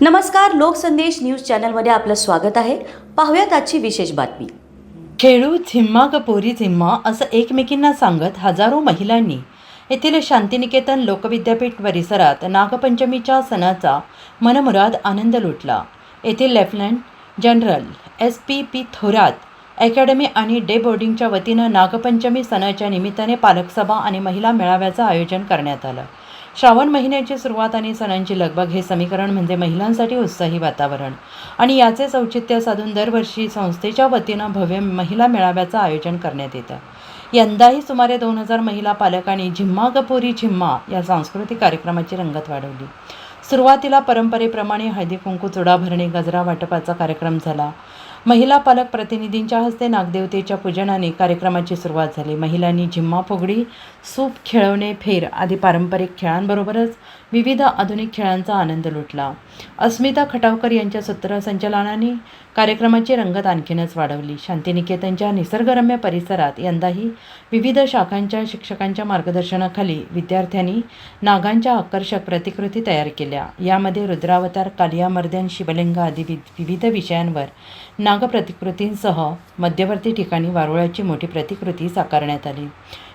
नमस्कार लोकसंदेश न्यूज चॅनलमध्ये आपलं स्वागत आहे. पाहूयात आजची विशेष बातमी. खेळू झिम्मा ग पोरी झिम्मा असं एकमेकींना सांगत हजारो महिलांनी. येथील शांतिनिकेतन लोकविद्यापीठ परिसरात नागपंचमीच्या सणाचा मनमुराद आनंद लुटला. येथील lieutenant general S P P Thorat academy आणि डे बोर्डिंगच्या वतीनं नागपंचमी सणाच्या निमित्ताने पालकसभा आणि महिला मेळाव्याचं आयोजन करण्यात आलं. श्रावण महिन्याची सुरुवात आणि सणांची लगबग हे समीकरण म्हणजे महिलांसाठी उत्साही वातावरण. आणि याचे औचित्य साधून दरवर्षी संस्थेच्या वतीनं भव्य महिला मेळाव्याचं आयोजन करण्यात येतं. यंदाही सुमारे दोन हजार महिला पालकांनी झिम्मा गपोरी झिम्मा या सांस्कृतिक कार्यक्रमाची रंगत वाढवली. सुरुवातीला परंपरेप्रमाणे हळदी कुंकू चुडा भरणे गजरा वाटपाचा कार्यक्रम झाला. महिला पालक प्रतिनिधींच्या हस्ते नागदेवतेच्या पूजनाने कार्यक्रमाची सुरुवात झाली. महिलांनी झिम्मा फुगडी सूप खेळवणे फेर आदी पारंपरिक खेळांबरोबरच विविध आधुनिक खेळांचा आनंद लुटला. अस्मिता खटावकर यांच्या सूत्रसंचालनाने कार्यक्रमाची रंगत आणखीनच वाढवली. शांतिनिकेतनच्या निसर्गरम्य परिसरात यंदाही विविध शाखांच्या शिक्षकांच्या मार्गदर्शनाखाली विद्यार्थ्यांनी नागांच्या आकर्षक प्रतिकृती तयार केल्या. यामध्ये रुद्रावतार कालियामर्दन शिवलिंग आदी वि विविध विषयांवर नागप्रतिकृतींसह मध्यवर्ती ठिकाणी वारुळाची मोठी प्रतिकृती साकारण्यात आली.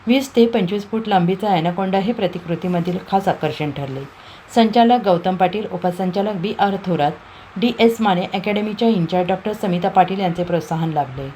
वीस ते पंचवीस फूट लांबीचा ॲनाकोंडा हे प्रतिकृतीमधील खास आकर्षण ठरले. संचालक गौतम पाटील उपसंचालक B R Thorat D S Mane अकॅडमीच्या in charge doctor Samita Patil यांचे प्रोत्साहन लाभले.